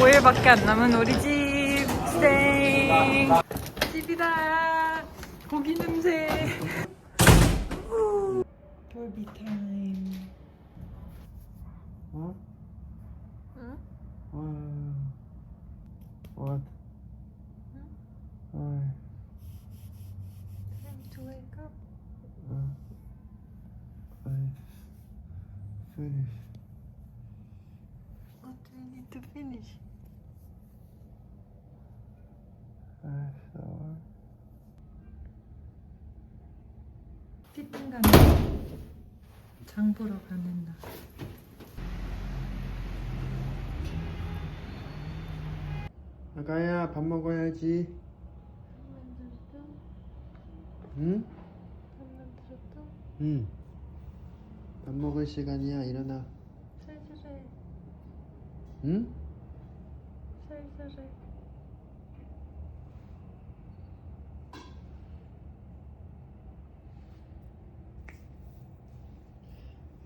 우리 집 방향 5일밖에 안 남은 우리 집 스테이 집이다 고기 냄새 돌비 타임 어? 응? 어. What? 어. Time 가는 장 보러 가는 날 아가야 밥 먹어야지. 응? 응. 밥 먹을 시간이야. 일어나. 살살해 응? 살살해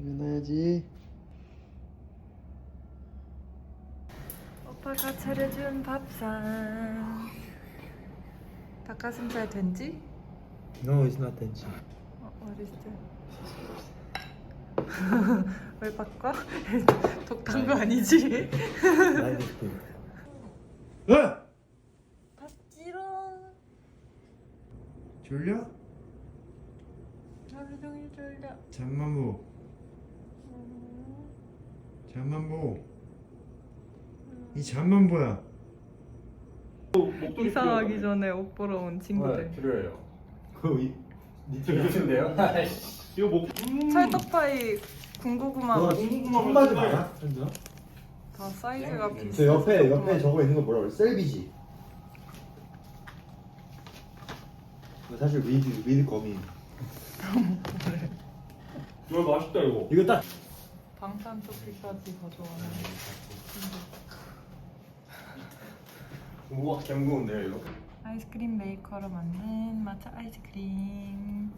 일어나야지. 오빠가 차려준 밥상 닭가슴살 된지? No, it's not tenchi. 어, 어딨어? 왜 바꿔? 독한 거 아니지? 어? 밥지롱 졸려? 하루 종일 졸려 잠만 보. 잠만 보. 이 잠만 보야. 목도리 이사 가기 전에 옷 보러 온 친구들 필요해요. 거의. 니트 입으신데요? 이거 목 찰떡파이 군고구마 청바지 봐라. 다 사이즈가 비슷해 저 옆에 옆에 저거 있는 거 뭐라 그래? 셀비지. 이거 사실 위드 위드 거미. 이거 맛있다 이거. 이거 딱 방탄 토끼까지 가져와요 우와 개무거운데요 이거? 아이스크림 메이커로 만든 마차 아이스크림.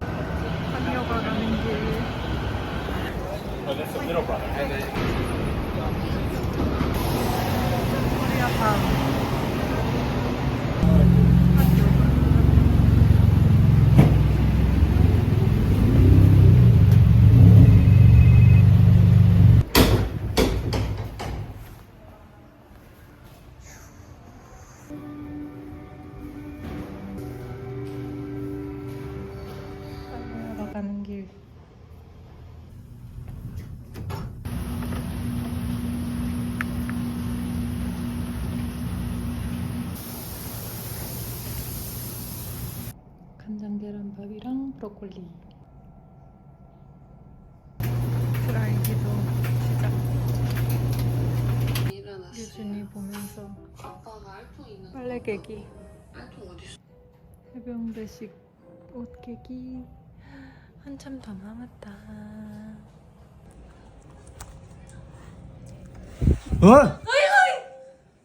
한여가 가는 길 간장 계란밥이랑 브로콜리 드라이기도 시작 일어났어. 유준이 보면서 아빠가 알통 있는 빨래 개기 알통 어디 있어? 해병대식 옷 개기 한참 더 남았다 어?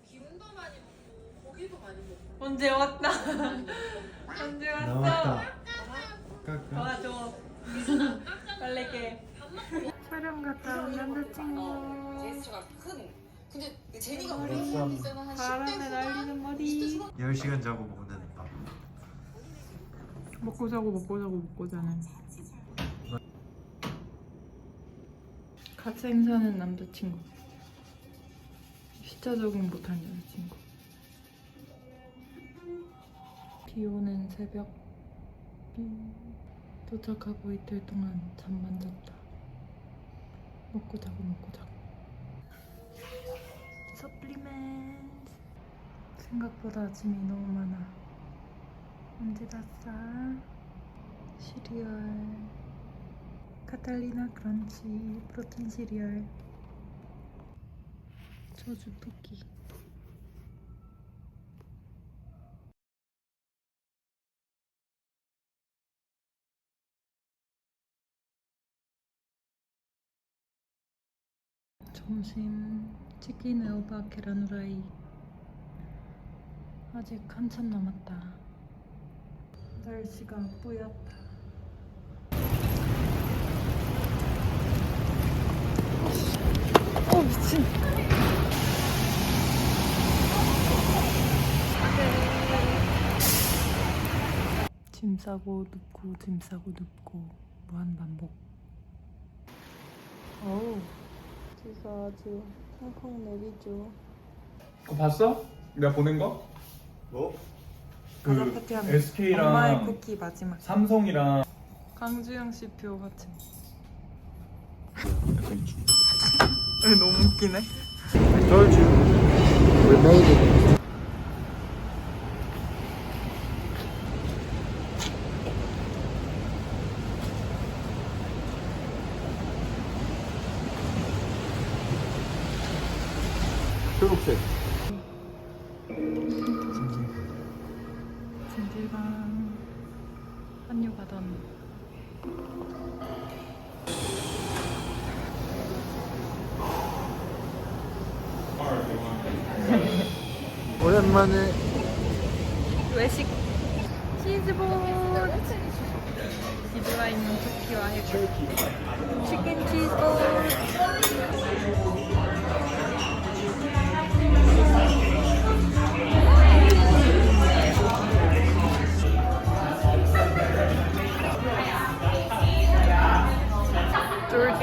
김도 많이 먹고 고기도 많이 먹고. 언제 왔다 언제 왔어 나왔다. 깎아. 도와줘 빨래 개 촬영 갔다 온 남자친구 제스처가 큰. 근데 제니가 머리. 우리 때는 한 바람에 10대 날리는 머리 10시간 자고 먹는 밥. 먹고 자고 먹고 자고 먹고 자는 같이 행사하는 남자친구 시차 적응 못한 여자친구 비 오는 새벽 비 도착하고 이틀 동안 잠만 잤다. 먹고 자고 먹고 자고. 서플리멘트 생각보다 아침이 너무 많아. 언제 다 싸? 시리얼. 카탈리나 크런치 프로틴 시리얼. 저주 토끼 점심 치킨 에오바 계란 후라이. 아직 한참 남았다. 날씨가 뿌옇다. 어 미친. 짐 싸고 눕고 짐 싸고 눕고 무한 반복. 어우. 지가 아주 펑펑 내리죠. 그거 봤어? 내가 보낸 거? 뭐? 그 SK랑 엄마의 쿠키 마지막. 삼성이랑 강주영 씨표 같은. 왜 너무 웃기네. 초록색. 진실방 한류 가던 오랜만에 외식 치즈볼. 기드와 있는 쿠키와 해골. 치킨 치즈볼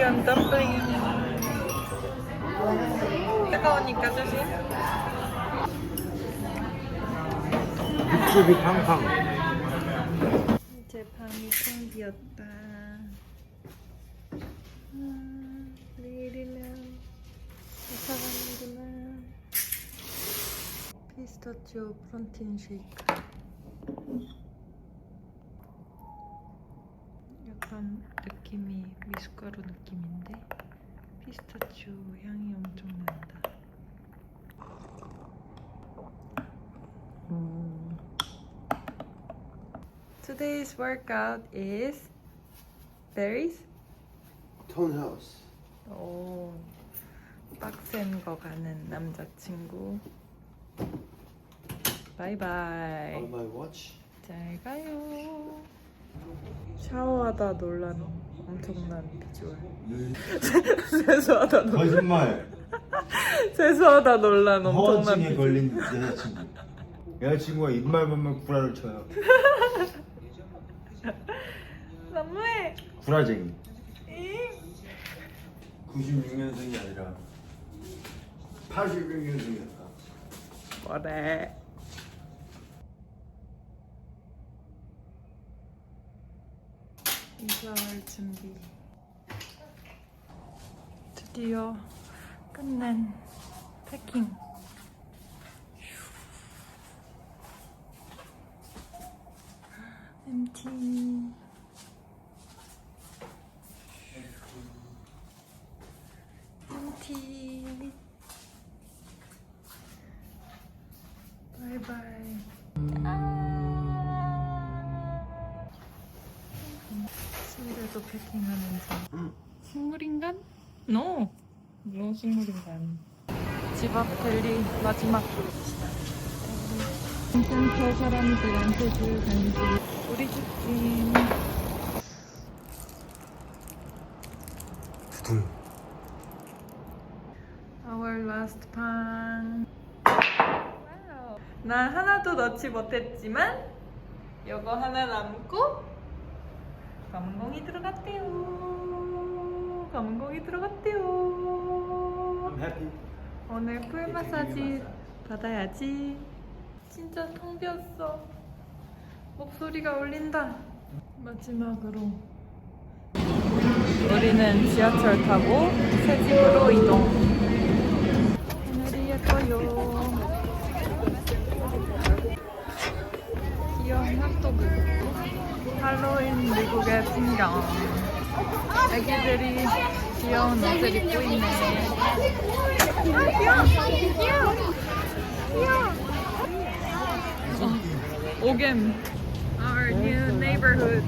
안 덤플링 뜨거우니까 조심 육즙이 팡팡. 제 방이 생기었다. 아, 내일이면 이사 가는구나. 피스타치오 프론틴 쉐이크. 약간 느낌이 미숫가루 느낌인데 피스타치오 향이 엄청 난다. 음. Today's workout is berries. 톤하우스. 오, 빡센 거 가는 남자친구. 바이바이. On my watch. 잘 가요. 샤워하다 놀란 엄청난 비주얼. 세수하다 놀 거짓말. 세수하다 놀란 엄청난 허언증에 비주얼. 걸린 여자친구. 여자친구가 입말만 면 구라를 쳐요. 너무해. 구라쟁이. 96년생이 아니라 86년생이었다. 뭐래? 이사할 준비. 드디어 끝낸 패킹. MT. MT. 바이바이. 침대도 패킹하면서. 식물인간? 노! 노 식물인간. 집 앞 델리 마지막. 괜찮죠 사람들한테 줄 간식. 우리 집진. 두둥. Our last pan. 나 하나도 넣지 못했지만 요거 하나 남고 검은 공이 들어갔대요. 검은 공이 들어갔대요. I'm happy. 오늘 풀 마사지 받아야지. 진짜 텅 비었어. 목소리가 울린다. 마지막으로 우리는 지하철 타고 새 집으로 이동. 하늘이 예뻐요. 귀여운 핫도그. 할로윈 미국의 풍경. 애기들이 귀여운 옷을 입고 있네. 아, 귀여워. 귀여워. 오겜. Our new neighborhood.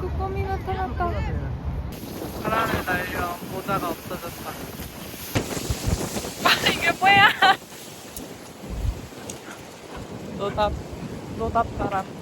꾸꾸미 나타났다. 바람을 날려 모자가 없어졌다. 아, 이게 뭐야? 노답, 노답 바람.